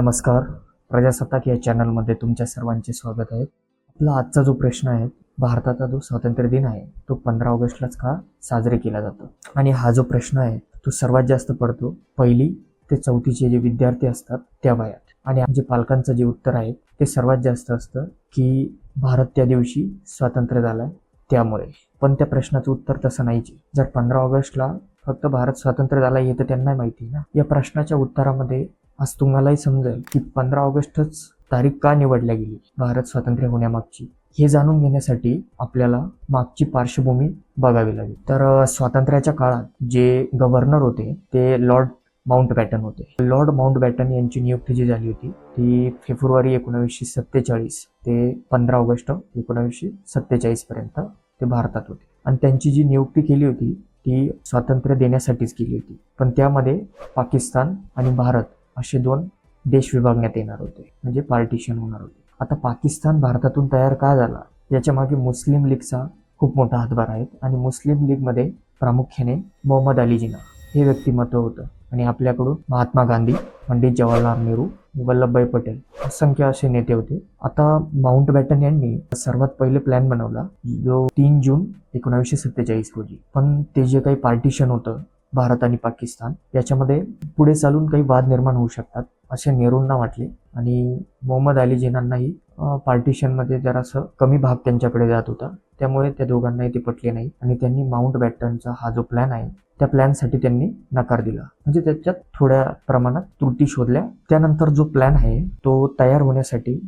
नमस्कार. प्रजासत्ताक या चॅनलमध्ये तुमच्या सर्वांचे स्वागत आहे. आपला आजचा जो प्रश्न आहे भारताचा जो स्वातंत्र्य दिन आहे तो पंधरा ऑगस्टलाच का साजरे केला जातो? आणि हा जो प्रश्न आहे तो सर्वात जास्त पडतो पहिली ते चौथीचे जे विद्यार्थी असतात त्या वयात. आणि जे पालकांचं जे उत्तर आहे ते सर्वात जास्त असतं की भारत त्या दिवशी स्वातंत्र्य झालाय त्यामुळे. पण त्या प्रश्नाचं उत्तर तसं नाहीचे जर पंधरा ऑगस्टला फक्त भारत स्वातंत्र्य झाला हे तर त्यांना माहिती आहे ना. या प्रश्नाच्या उत्तरामध्ये आज तुम्हालाही समजेल की पंधरा ऑगस्टच तारीख का निवडल्या गेली? भारत स्वातंत्र्य होण्यामागची. हे जाणून घेण्यासाठी आपल्याला मागची पार्श्वभूमी बघावी लागेल. तर स्वातंत्र्याच्या काळात जे गव्हर्नर होते ते लॉर्ड माउंट बॅटन होते. लॉर्ड माउंट बॅटन यांची नियुक्ती जी झाली होती ती फेब्रुवारी एकोणावीसशे सत्तेचाळीस ते पंधरा ऑगस्ट एकोणावीसशे सत्तेचाळीस पर्यंत ते भारतात होते. आणि त्यांची जी नियुक्ती केली होती ती स्वातंत्र्य देण्यासाठीच केली होती. पण त्यामध्ये पाकिस्तान आणि भारत असे दोन देश विभागण्यात येणार होते म्हणजे पार्टिशन होणार होते. आता पाकिस्तान भारतातून तयार का झाला? याच्या मागे मुस्लिम लीगचा खूप मोठा हातभार आहे आणि मुस्लिम लीगमध्ये प्रामुख्याने मोहम्मद अली जिना हे व्यक्तिमत्व होतं. आणि आपल्याकडून महात्मा गांधी पंडित जवाहरलाल नेहरू वल्लभभाई पटेल असंख्य असे नेते होते. आता माउंट बॅटन यांनी सर्वात पहिले प्लॅन बनवला जो तीन जून एकोणावीसशे सत्तेचाळीस रोजी. पण ते जे काही पार्टिशन होतं भारत आणि पाकिस्तान याच्यामध्ये पुढे चालून काही वाद निर्माण होऊ शकतात असे नेहरूंना वाटले. आणि मोहम्मद अली जिनांनाही पार्टिशनमध्ये जरासं कमी भाग त्यांच्याकडे जात होता. त्यामुळे त्या दोघांनाही ते पटले नाही. आणि त्यांनी माउंट बॅटनचा हा जो प्लॅन आहे त्या प्लॅनसाठी त्यांनी नकार दिला. म्हणजे त्याच्यात थोड्या प्रमाणात त्रुटी शोधल्या. त्यानंतर जो प्लॅन आहे तो तयार होण्यासाठी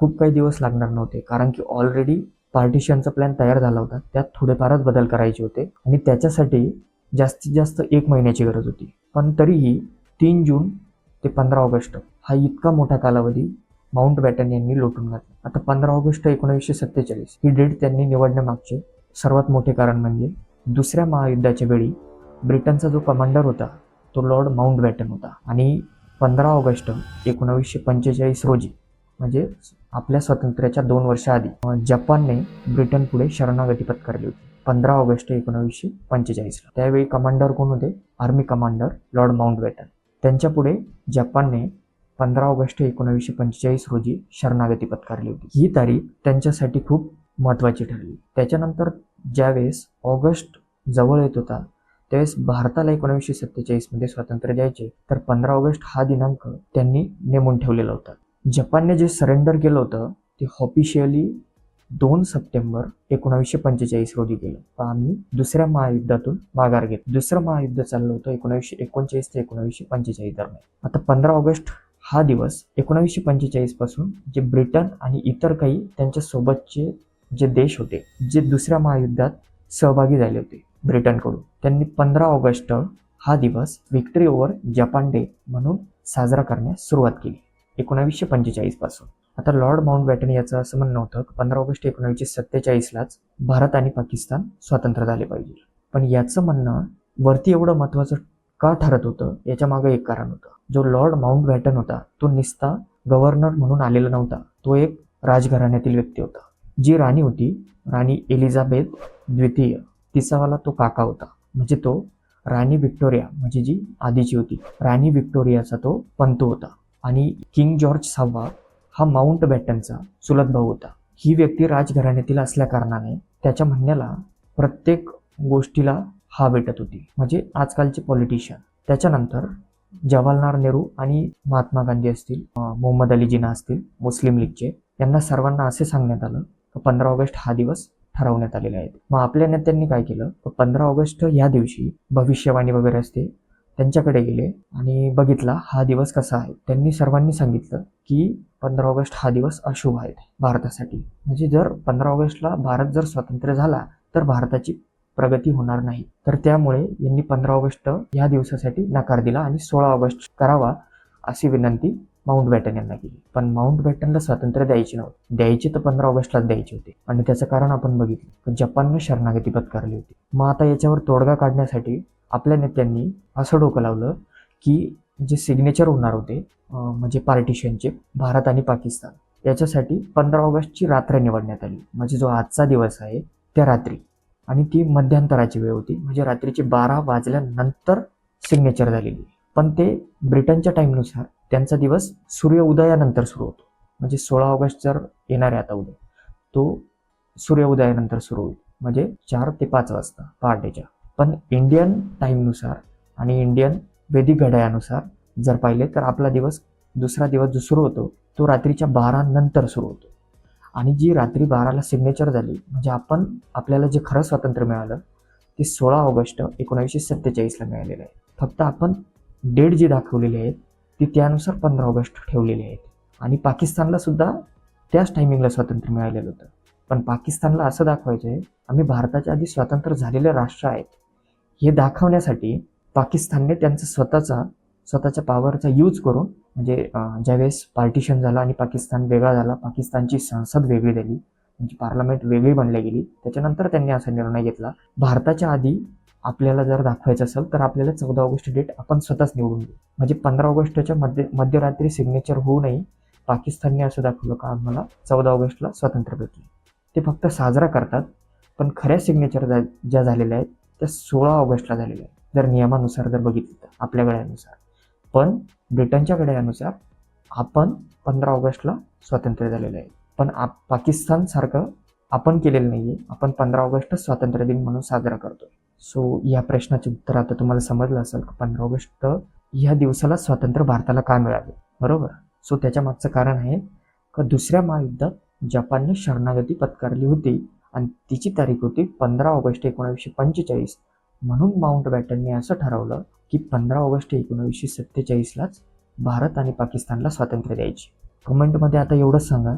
खूप काही दिवस लागणार नव्हते. कारण की ऑलरेडी पार्टिशनचा प्लॅन तयार झाला होता. त्यात थोडेफारच बदल करायचे होते. आणि त्याच्यासाठी जास्तीत जास्त एक महिन्याची गरज होती. पण तरीही तीन जून ते पंधरा ऑगस्ट हा इतका मोठा कालावधी माउंट बॅटन यांनी लोटून घातला. आता पंधरा ऑगस्ट एकोणीसशे सत्तेचाळीस ही डेट त्यांनी निवडण्यामागचे सर्वात मोठे कारण म्हणजे दुसऱ्या महायुद्धाच्या वेळी ब्रिटनचा जो कमांडर होता तो लॉर्ड माउंट बॅटन होता. आणि पंधरा ऑगस्ट एकोणावीसशे पंचेचाळीस रोजी म्हणजे आपल्या स्वातंत्र्याच्या दोन वर्षाआधी जपानने ब्रिटन पुढे शरणागती पत्करली होती. पंधरा ऑगस्ट एकोणावीसशे पंचेचाळीसला. त्यावेळी कमांडर कोण होते? Army commander Lord Mountbatten त्यांच्या पुढे जपानने पंधरा ऑगस्ट एकोणावीसशे पंचेचाळीस रोजी शरणागती पत्कारली होती. ही तारीख त्यांच्यासाठी खूप महत्त्वाची ठरली. त्याच्यानंतर ज्यावेळेस ऑगस्ट जवळ येत होता त्यावेळेस भारताला एकोणीसशे सत्तेचाळीसमध्ये स्वातंत्र्य द्यायचे तर पंधरा ऑगस्ट हा दिनांक त्यांनी नेमून ठेवलेला होता. जपानने जे सरेंडर केलं होतं ते ऑफिशियली दोन सप्टेंबर एकोणावीसशे पंचेचाळीस रोजी गेलो. आम्ही दुसऱ्या महायुद्धातून माघार घेत दुसरं महायुद्ध चाललं होतं एकोणावीसशे एकोणचाळीस ते एकोणावीसशे पंचेचाळीस दरम्यान. आता पंधरा ऑगस्ट हा दिवस एकोणावीसशे पंचेचाळीसपासून जे ब्रिटन आणि इतर काही त्यांच्या सोबतचे जे देश होते जे दुसऱ्या महायुद्धात सहभागी झाले होते ब्रिटनकडून त्यांनी पंधरा ऑगस्ट हा दिवस विक्ट्री ओव्हर जपान डे म्हणून साजरा करण्यास सुरुवात केली एकोणावीसशे पंचेचाळीसपासून. आता लॉर्ड माउंट बॅटन याचं असं म्हणणं होतं की पंधरा ऑगस्ट एकोणावीसशे सत्तेचाळीसलाच भारत आणि पाकिस्तान स्वतंत्र झाले पाहिजे. पण याचं म्हणणं वरती एवढं महत्त्वाचं का ठरत होतं याच्या मागे एक कारण होतं. जो लॉर्ड माउंट बॅटन होता तो निस्ता गव्हर्नर म्हणून आलेला नव्हता. तो एक राजघराण्यातील व्यक्ती होता. जी राणी होती राणी एलिझाबेथ द्वितीय. तिचावाला तो काका होता. म्हणजे तो राणी विक्टोरिया म्हणजे जी आधीची होती. राणी विक्टोरियाचा तो पंतू होता. आणि किंग जॉर्ज सहावा हा माउंट बॅटनचा चुलत भाऊ होता. ही व्यक्ती राजघराण्यातील असल्याकारणाने त्याच्या म्हणण्याला प्रत्येक गोष्टीला हा भेटत होती. म्हणजे आजकालचे पॉलिटिशियन. त्याच्यानंतर जवाहरलाल नेहरू आणि महात्मा गांधी असतील मोहम्मद अली जिना असतील मुस्लिम लीगचे यांना सर्वांना असे सांगण्यात आलं की पंधरा ऑगस्ट हा दिवस ठरवण्यात आलेला आहे. मग आपल्या नेत्यांनी काय केलं? पंधरा ऑगस्ट या दिवशी भविष्यवाणी वगैरे असते. त्यांच्याकडे गेले आणि बघितला हा दिवस कसा आहे. त्यांनी सर्वांनी सांगितलं की पंधरा ऑगस्ट हा दिवस अशुभ आहे भारतासाठी. म्हणजे जर पंधरा ऑगस्टला भारत जर स्वतंत्र झाला तर भारताची प्रगती होणार नाही. तर त्यामुळे यांनी पंधरा ऑगस्ट या दिवसासाठी नकार दिला आणि सोळा ऑगस्ट करावा अशी विनंती माउंट बॅटन यांना केली. पण माउंट बॅटनला स्वातंत्र्य द्यायचे नव्हते. द्यायचे तर पंधरा ऑगस्टलाच द्यायचे होते. आणि त्याचं कारण आपण बघितलं. जपाननं शरणागती पत्करली होती. मग आता याच्यावर तोडगा काढण्यासाठी आपल्या नेत्यांनी असं डोकं लावलं की जे सिग्नेचर होणार होते म्हणजे पार्टिशनचे भारत आणि पाकिस्तान याच्यासाठी पंधरा ऑगस्टची रात्र निवडण्यात आली. म्हणजे जो आजचा दिवस आहे त्या रात्री. आणि ती मध्यंतराची वेळ होती. म्हणजे रात्रीचे बारा वाजल्यानंतर सिग्नेचर झालेली. पण ते ब्रिटनच्या टाईमनुसार त्यांचा दिवस सूर्य उदयानंतर सुरू होतो. म्हणजे सोळा ऑगस्ट जर येणार आहे आता उद्या तो सूर्य उदयानंतर सुरू होईल. म्हणजे चार ते पाच वाजता पहाटेच्या. पण इंडियन टाईमनुसार आणि इंडियन वेदिक घड्याळानुसार जर पाहिले तर आपला दिवस दुसरा दिवस जो सुरू होतो तो रात्रीच्या बारा नंतर सुरू होतो. आणि जी रात्री बाराला सिग्नेचर झाली म्हणजे आपण आपल्याला जे खरं स्वातंत्र्य मिळालं ते सोळा ऑगस्ट एकोणावीसशे सत्तेचाळीसला मिळालेलं आहे. फक्त आपण डेट जी दाखवलेली आहे ती त्यानुसार पंधरा ऑगस्ट ठेवलेली आहेत आणि पाकिस्तानला सुद्धा त्याच टायमिंगला स्वातंत्र्य मिळालेलं होतं. पण पाकिस्तानला असं दाखवायचं आहे आम्ही भारताच्या आधी स्वातंत्र्य झालेले राष्ट्र आहेत. हे दाखवण्यासाठी पाकिस्तानने त्यांचा स्वतःचा स्वतःच्या पॉवरचा यूज करून म्हणजे ज्यावेळेस पार्टिशन झालं आणि पाकिस्तान वेगळा झाला पाकिस्तानची संसद वेगळी झाली त्यांची पार्लमेंट वेगळी बनली गेली त्याच्यानंतर त्यांनी असा निर्णय घेतला. भारताच्या आधी आपल्याला जर दाखवायचं असेल तर आपल्याला चौदा ऑगस्ट डेट आपण स्वतःच निवडून घेऊ म्हणजे पंधरा ऑगस्टच्या मध्य मध्यरात्री सिग्नेचर होऊ नये पाकिस्तानने असं दाखवलं का आम्हाला? चौदा ऑगस्टला स्वातंत्र्य भेटले ते फक्त साजरा करतात पण खऱ्या सिग्नेचर ज्या झालेल्या आहेत त्या सोळा ऑगस्टला झालेल्या आहेत जर नियमानुसार जर बघितलं तर आपल्या गड्यानुसार पण ब्रिटनच्या गड्यानुसार आपण पंधरा ऑगस्टला स्वातंत्र्य झालेलं आहे. पण आप पाकिस्तानसारखं आपण केलेलं नाही आहे आपण पंधरा ऑगस्ट स्वातंत्र्य दिन म्हणून साजरा करतो सो या प्रश्नाचे उत्तर आता तुम्हाला समजलं असेल की पंधरा ऑगस्ट ह्या दिवसाला स्वातंत्र्य भारताला का मिळाले? बरोबर? सो त्याच्या मागचं कारण आहे का दुसऱ्या महायुद्धात जपानने शरणागती पत्करली होती. आणि तिची तारीख होती पंधरा ऑगस्ट एकोणावीसशे पंचेचाळीस. म्हणून माउंट बॅटनने असं ठरवलं की पंधरा ऑगस्ट एकोणावीसशे सत्तेचाळीसलाच भारत आणि पाकिस्तानला स्वातंत्र्य द्यायची. कमेंटमध्ये आता एवढंच सांगा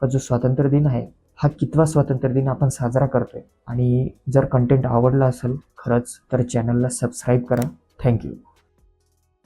का जो स्वातंत्र्य दिन आहे हा कितवा स्वातंत्र्य दिन आपण साजरा करतोय? आणि जर कंटेंट आवडला असेल खरंच तर चॅनलला सबस्क्राईब करा. थँक्यू